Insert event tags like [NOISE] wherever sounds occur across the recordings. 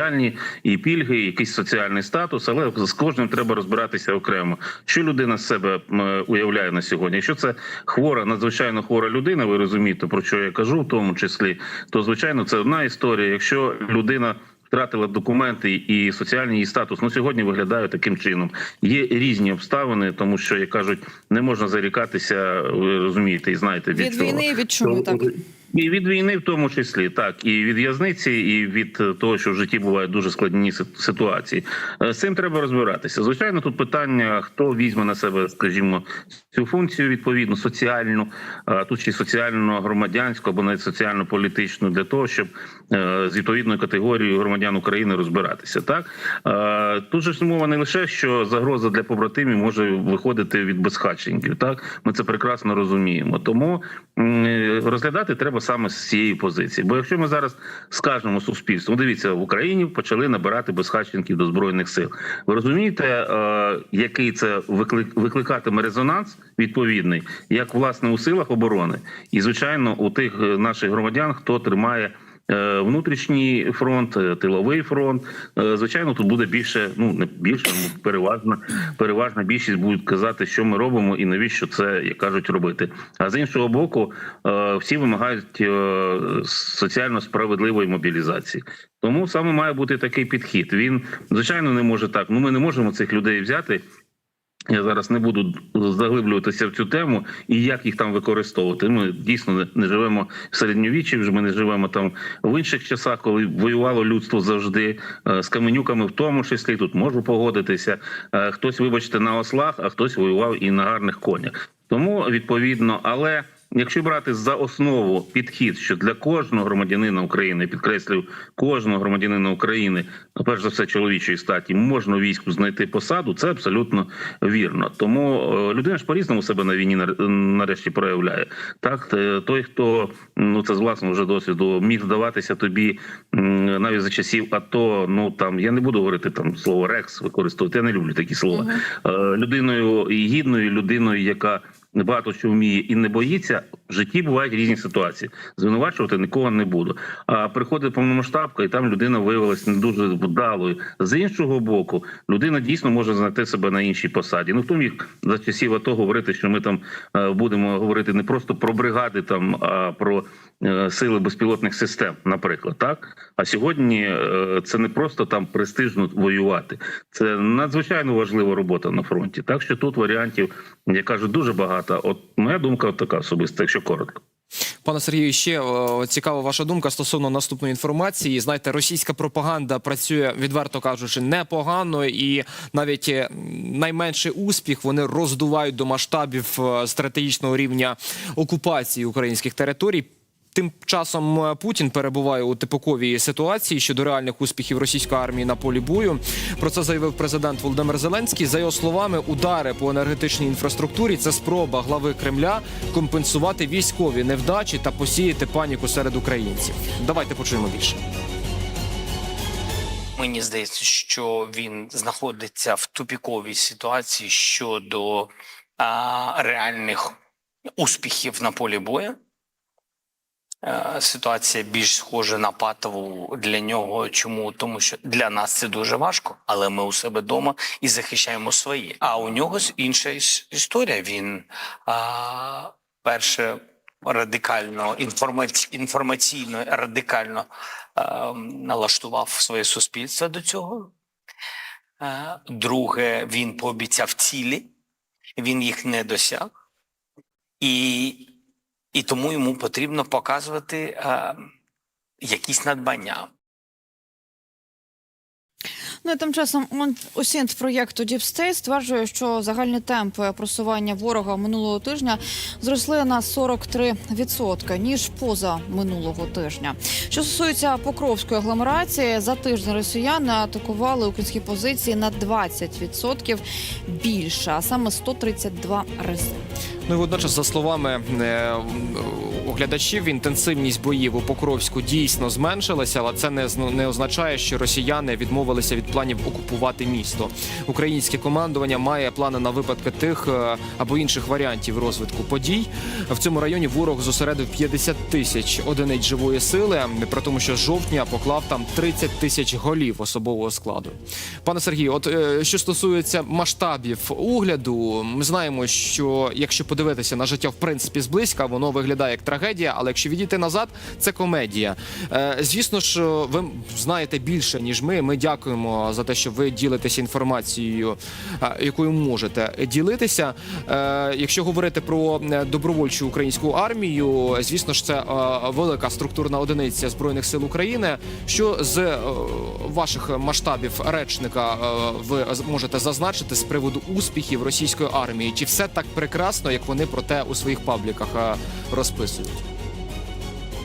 соціальні і пільги, і якийсь соціальний статус, але з кожним треба розбиратися окремо. Що людина з себе уявляє на сьогодні? Якщо це хвора, надзвичайно хвора людина, ви розумієте, про що я кажу, в тому числі, то звичайно це одна історія. Якщо людина втратила документи і соціальний її статус, ну сьогодні виглядає таким чином. Є різні обставини, тому що як кажуть, не можна зарікатися. Ви розумієте і знаєте від, Від чого. війни від чуми, так. І від війни, в тому числі, так і від в'язниці, і від е, того, що в житті бувають дуже складні ситуації. Е, З цим треба розбиратися. Звичайно, тут питання: хто візьме на себе, скажімо, цю функцію відповідно соціальну, тут ще й соціально-громадянську або навіть соціально-політичну для того, щоб е, з відповідною категорією громадян України розбиратися. Так Е, тут же ж мова не лише що загроза для побратимів може виходити від безхатченків. Так ми це прекрасно розуміємо. Тому е, розглядати треба саме з цієї позиції. Бо якщо ми зараз скажемо суспільству, ну, дивіться, в Україні почали набирати безхатченків до збройних сил. Ви розумієте, е, який це виклик викликатиме резонанс відповідний, як власне у силах оборони, і звичайно у тих е, наших громадян, хто тримає. Е, Внутрішній фронт, е, тиловий фронт. Е, Звичайно, тут буде більше, ну не більше, ну переважна, переважна більшість будуть казати, що ми робимо і навіщо це як кажуть робити. А з іншого боку, всі вимагають соціально справедливої мобілізації. Тому саме має бути такий підхід. Він звичайно не може так. Ну ми не можемо цих людей взяти. Я зараз не буду заглиблюватися в цю тему і як їх там використовувати. Ми дійсно не- живемо в середньовіччі, вже ми не живемо там в інших часах, коли воювало людство завжди е, з каменюками, в тому числі тут можу погодитися. Е, Хтось, вибачте, на ослах, а хтось воював і на гарних конях. Тому відповідно, але. Якщо брати за основу підхід, що для кожного громадянина України, підкреслюю, кожного громадянина України, ну, перш за все чоловічої статі, можна війську знайти посаду, це абсолютно вірно. Тому е, людина ж по-різному себе на війні нар- нарешті проявляє. Так, той, хто ну це з власного вже досвіду міг здаватися тобі навіть за часів АТО, ну там я не буду говорити там слово рекс використовувати. Я не люблю такі слова. Е, Людиною і гідною, людиною, яка багато що вміє і не боїться. В житті бувають різні ситуації. Звинувачувати нікого не буду. А приходить повномасштабка, і там людина виявилася не дуже вдалою. З іншого боку, людина дійсно може знайти себе на іншій посаді. Ну хто міг за часів АТО говорити, що ми там е, будемо говорити не просто про бригади, там а про е, сили безпілотних систем, наприклад, так. А сьогодні е, це не просто там престижно воювати, це надзвичайно важлива робота на фронті. Так що тут варіантів, я кажу, дуже багато. От моя думка така особиста, якщо коротко. Пане Сергію, ще цікава ваша думка стосовно наступної інформації. Знаєте, російська пропаганда працює, відверто кажучи, непогано, і навіть е, найменший успіх вони роздувають до масштабів е, стратегічного рівня окупації українських територій. Тим часом е, Путін перебуває у типоковій ситуації щодо реальних успіхів російської армії на полі бою. Про це заявив президент Володимир Зеленський. За його словами, удари по енергетичній інфраструктурі це спроба глави Кремля компенсувати військові невдачі та посіяти паніку серед українців. Давайте почуємо більше. Мені здається, що він знаходиться в тупіковій ситуації щодо а, реальних успіхів на полі бою. Е, Ситуація більш схожа на патову для нього. Чому? Тому що для нас це дуже важко, але ми у себе вдома і захищаємо свої. А у нього інша історія. Він а, перше радикально інформаці, інформаційно радикально е, налаштував своє суспільство до цього. Е, Друге, він пообіцяв цілі, він їх не досяг, і, і тому йому потрібно показувати е, якісь надбання. Ну і тим часом осінт проєкту State стверджує, що загальні темпи просування ворога минулого тижня зросли на 43% ніж поза минулого тижня. Що стосується Покровської агломерації, за тиждень росіяни атакували українські позиції на 20% більше, а саме 132 рази. Ну і водночас, за словами е, глядачів. Інтенсивність боїв у Покровську дійсно зменшилася, але це не не означає, що росіяни відмовилися від планів окупувати місто. Українське командування має плани на випадки тих е, або інших варіантів розвитку подій. В цьому районі ворог зосередив 50 тисяч одиниць живої сили, при тому, що жовтня поклав там 30 тисяч голів особового складу. Пане Сергію, от е, що стосується масштабів огляду, ми знаємо, що якщо подивитися на життя в принципі зблизька, воно виглядає як трагедія, але якщо відійти назад, це комедія. Е, Звісно ж, ви знаєте більше ніж ми. Ми дякуємо за те, що ви ділитеся інформацією, е, якою можете ділитися. Е, Якщо говорити про добровольчу українську армію, звісно ж, це велика структурна одиниця збройних сил України. Що з ваших масштабів речника ви можете зазначити з приводу успіхів російської армії? Чи все так прекрасно, як вони про те у своїх пабліках розписують?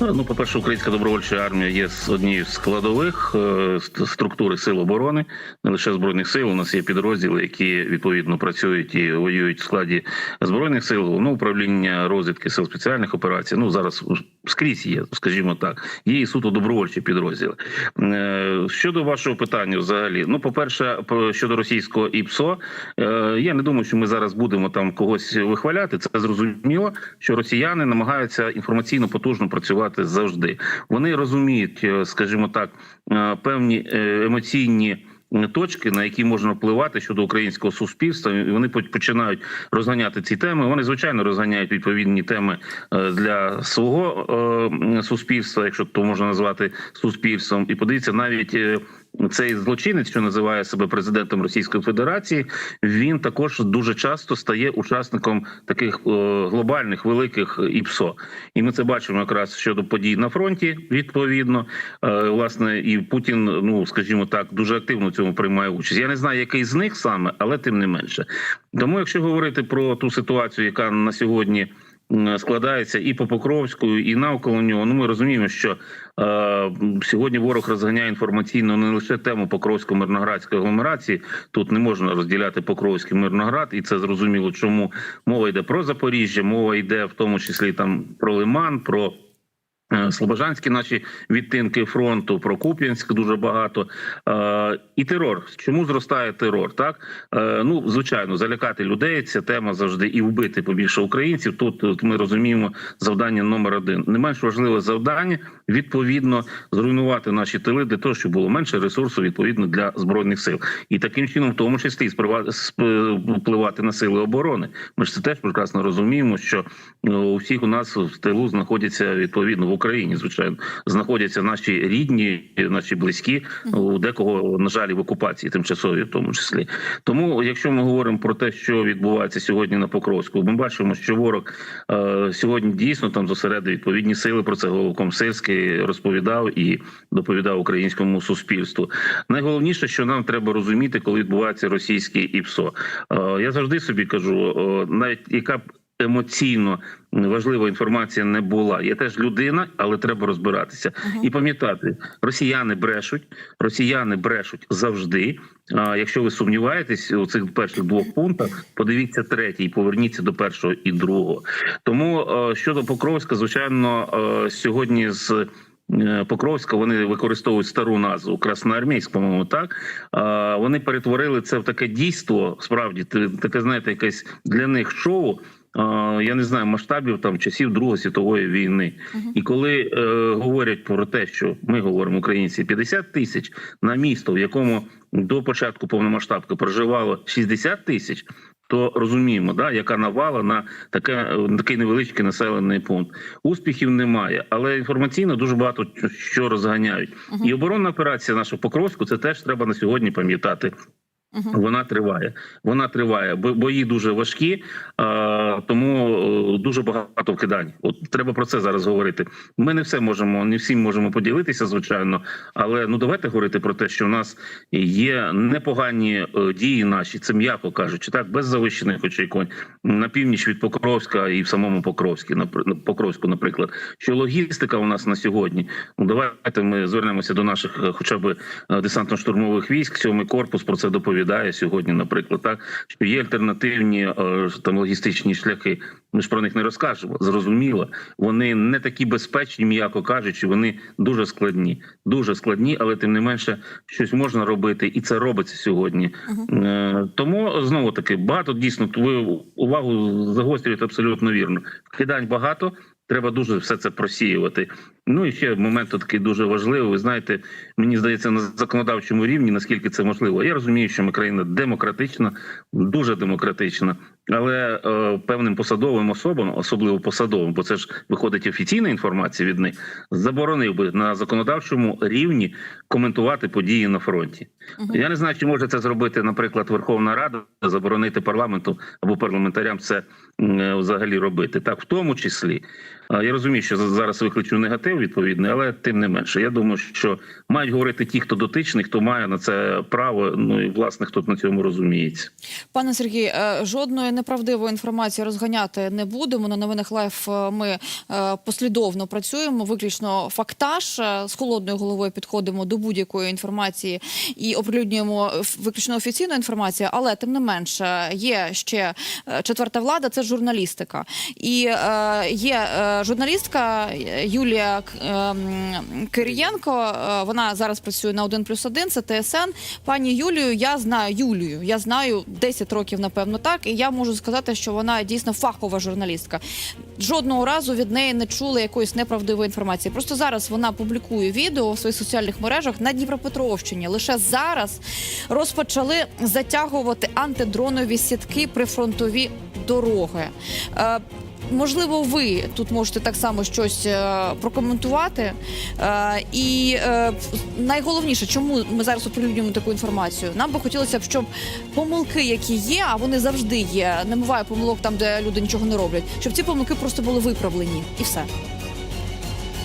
Ну, по-перше, українська добровольча армія є однією з складових е, структури сил оборони, не лише збройних сил. У нас є підрозділи, які відповідно працюють і воюють в складі збройних сил. Ну, управління розвідки сил спеціальних операцій. Ну зараз скрізь є, скажімо так. Є і суто добровольчі підрозділи. Е, Щодо вашого питання, взагалі, ну, по- щодо російського ІПСО, е, я не думаю, що ми зараз будемо там когось вихваляти. Це зрозуміло, що росіяни намагаються інформаційно потужно працювати завжди. Вони розуміють, е, скажімо так, певні емоційні. Точки, на які можна впливати щодо українського суспільства, і вони починають розганяти ці теми. Вони звичайно розганяють відповідні теми е, для свого е, суспільства, якщо то можна назвати суспільством. І подивіться, навіть е, цей злочинець, що називає себе президентом Російської Федерації, він також дуже часто стає учасником таких е, глобальних великих ІПСО. І ми це бачимо якраз щодо подій на фронті. Відповідно, Е, власне, і Путін, ну скажімо так, дуже активно цьому приймає участь. Я не знаю, який з них саме, але тим не менше. Тому, якщо говорити про ту ситуацію, яка на сьогодні складається і по Покровську, і навколо нього, ну ми розуміємо, що е, сьогодні ворог розганяє інформаційно не лише тему Покровсько-Мирноградської агломерації. Тут не можна розділяти Покровський Мирноград, і це зрозуміло, чому мова йде про Запоріжжя, мова йде в тому числі там про Лиман, про. Е, Слобожанські наші відтинки фронту, про Куп'янськ дуже багато. Е, і терор. Чому зростає терор? Так е, ну звичайно, залякати людей. Ця тема завжди і вбити побільше українців. Тут, ми розуміємо завдання номер один. Не менш важливе завдання відповідно зруйнувати наші тили для того, щоб було менше ресурсу відповідно для збройних сил, і таким чином, в тому числі, впливати на сили оборони. Ми ж це теж прекрасно розуміємо, що е, у всіх у нас в тилу знаходяться відповідно в Україні. Звичайно, знаходяться наші рідні, наші близькі, у декого на жаль в окупації, тимчасові, в тому числі. Тому, якщо ми говоримо про те, що відбувається сьогодні на Покровську, ми бачимо, що ворог е, сьогодні дійсно там зосередив відповідні сили. Про це головком Сирський розповідав і доповідав українському суспільству. Найголовніше, що нам треба розуміти, коли відбувається російський ІПСО. Е, я завжди собі кажу, е, навіть яка б емоційно важлива інформація не була. Я теж людина, але треба розбиратися і пам'ятати, росіяни брешуть, росіяни брешуть завжди. А якщо ви сумніваєтесь у цих перших двох пунктах, подивіться третій, поверніться до першого і другого. Тому щодо Покровська, звичайно, сьогодні з е, Покровська вони використовують стару назву Красноармійськ, по-моєму, так А, вони перетворили це в таке дійство. Справді таке, знаєте, якесь для них шоу. Я не знаю масштабів там часів Другої світової війни, і коли е, говорять про те, що ми говоримо українці 50 тисяч на місто, в якому до початку повномасштабки проживало 60 тисяч, то розуміємо, да, яка навала на таке, такий невеличкий населений пункт. Успіхів немає, але інформаційно дуже багато що розганяють. І оборонна операція наша Покровську це теж треба на сьогодні пам'ятати. Вона триває. Вона триває. Бої дуже важкі, а, тому е, дуже багато вкидань. От треба про це зараз говорити. Ми не все можемо, не всім можемо поділитися, звичайно. Але ну давайте говорити про те, що в нас є непогані е, дії наші, це м'яко кажучи, так без завищених очікувань на північ від Покровська і в самому Покровську, напр- Покровську, наприклад. Що логістика у нас на сьогодні? Ну давайте ми звернемося до наших, е, хоча б е, десантно-штурмових військ. Сьомий корпус про це доповідає. Розповідає сьогодні, наприклад, так що є альтернативні е, там логістичні шляхи. Ми ж про них не розкажемо. Зрозуміло, вони не такі безпечні, м'яко кажучи, вони дуже складні, дуже складні, але тим не менше щось можна робити, і це робиться сьогодні. Е, Тому знову таки багато дійсно ви увагу загострюєте абсолютно вірно. Вкидань багато. Треба дуже все це просіювати. Ну і ще момент такий дуже важливий. Ви знаєте, мені здається, на законодавчому рівні наскільки це можливо. Я розумію, що ми країна демократична, дуже демократична, але е, певним посадовим особам, особливо посадовим, бо це ж виходить офіційна інформація від них, заборонив би на законодавчому рівні коментувати події на фронті. Я не знаю, чи може це зробити, наприклад, Верховна Рада, заборонити парламенту або парламентарям це е, взагалі робити. Так, в тому числі. А, Я розумію, що за- зараз викличу негатив відповідний, але тим не менше. Я думаю, що мають говорити ті, хто дотичний, хто має на це право. Ну і власне хто на цьому розуміється. Пане Сергій, е, жодної неправдивої інформації розганяти не будемо. На новинах лайф е, ми е, послідовно працюємо. Виключно фактаж Е, з холодною головою підходимо до будь-якої інформації і оприлюднюємо виключно офіційну інформацію. Але тим не менше є ще четверта влада це журналістика. І є журналістка Юлія К- е, м, Кирієнко. Вона зараз працює на 1 плюс 1, це ТСН. Пані Юлію, я знаю Юлію. Я знаю 10 років, напевно, так. І я можу сказати, що вона дійсно фахова журналістка. Жодного разу від неї не чули якоїсь неправдивої інформації. Просто зараз вона публікує відео в своїх соціальних мережах на Дніпропетровщині. Лише зараз розпочали затягувати антидронові сітки прифронтові дороги. Можливо, ви тут можете так само щось е, прокоментувати. Е, і е, найголовніше, чому ми зараз оприлюднюємо таку інформацію? Нам би хотілося б, щоб помилки, які є, а вони завжди є. Немає помилок там, де люди нічого не роблять, щоб ці помилки просто були виправлені, і все.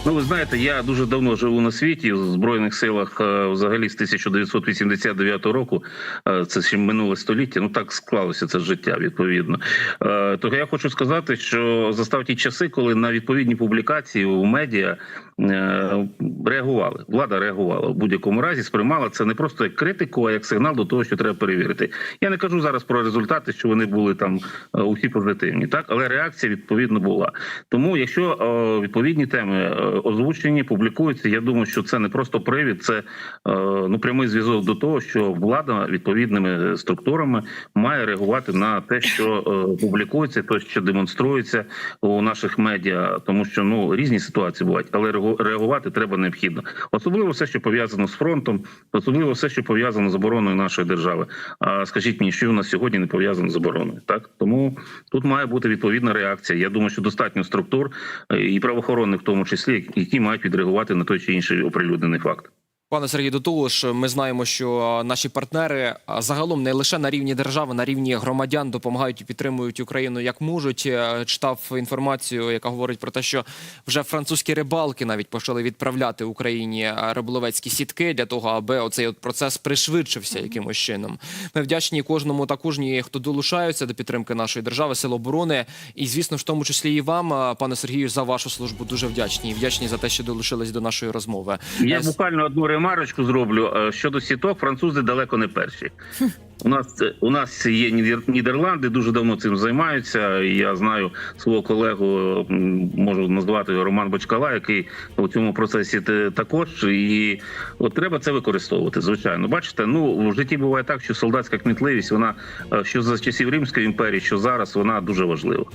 Ну, ви знаєте, я дуже давно живу на світі в збройних силах, е, взагалі з 1989 року. Е, Це ще минуле століття. Ну так склалося це життя відповідно. Е, То я хочу сказати, що застав ті часи, коли на відповідні публікації у медіа реагували. Влада реагувала в будь-якому разі, сприймала це не просто як критику, а як сигнал до того, що треба перевірити. Я не кажу зараз про результати, що вони були там е, усі позитивні, так але реакція відповідно була. Тому, якщо е, відповідні теми е, озвучені, публікуються, я думаю, що це не просто привід, це е, ну прямий зв'язок до того, що влада відповідними структурами має реагувати на те, що е, публікується, те, що демонструється у наших медіа, тому що ну різні ситуації бувають, але реагу- реагувати треба необхідно. Особливо все, що пов'язано з фронтом, особливо все, що пов'язано з обороною нашої держави. А скажіть мені, що у нас сьогодні не пов'язано з обороною? Так тому тут має бути відповідна реакція. Я думаю, що достатньо структур е, і правоохоронних, в тому числі, які мають відреагувати на той чи інший оприлюднений факт. Пане Сергій, до того ж, ми знаємо, що наші партнери загалом не лише на рівні держави, на рівні громадян допомагають і підтримують Україну як можуть. Е, Читав інформацію, яка говорить про те, що вже французькі рибалки навіть почали відправляти Україні риболовецькі сітки для того, аби оцей от процес пришвидшився якимось чином. Ми вдячні кожному та кожній, хто долучаються до підтримки нашої держави, сил оборони, і звісно, в тому числі і вам, пане Сергію, за вашу службу дуже вдячні. І вдячні за те, що долучились до нашої розмови. Я Е, буквально одну ремарочку зроблю Е, щодо сіток. Французи далеко не перші. [LAUGHS] У нас у нас є Нідер- Нідерланди, дуже давно цим займаються. Я знаю свого колегу, можу назвати його Роман Бочкала, який у цьому процесі також. І от треба це використовувати. Звичайно, бачите, ну в житті буває так, що солдатська кмітливість, вона е, що за часів Римської імперії, що зараз вона дуже важлива.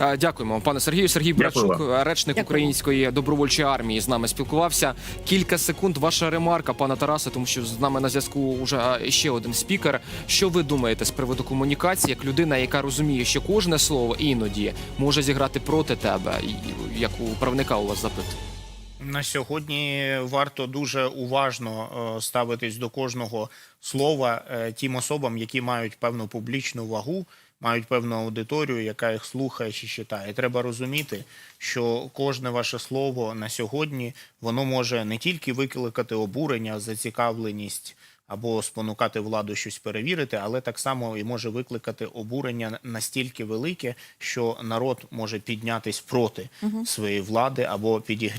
Е, Дякуємо, пане Сергію. Сергій Дякую Братчук, речник Дякую. української добровольчої армії, з нами спілкувався. Кілька секунд. Ваша ремарка, пане Тарасе, тому що з нами на зв'язку вже е, ще один спікер. Що ви думаєте з приводу комунікації, як людина, яка розуміє, що кожне слово іноді може зіграти проти тебе, як у правника у вас запит? На сьогодні варто дуже уважно е, ставитись до кожного слова е, тим особам, які мають певну публічну вагу, мають певну аудиторію, яка їх слухає чи читає. Треба розуміти, що кожне ваше слово на сьогодні воно може не тільки викликати обурення, зацікавленість. Або спонукати владу щось перевірити, але так само і може викликати обурення настільки велике, що народ може піднятись проти своєї влади або підігріти.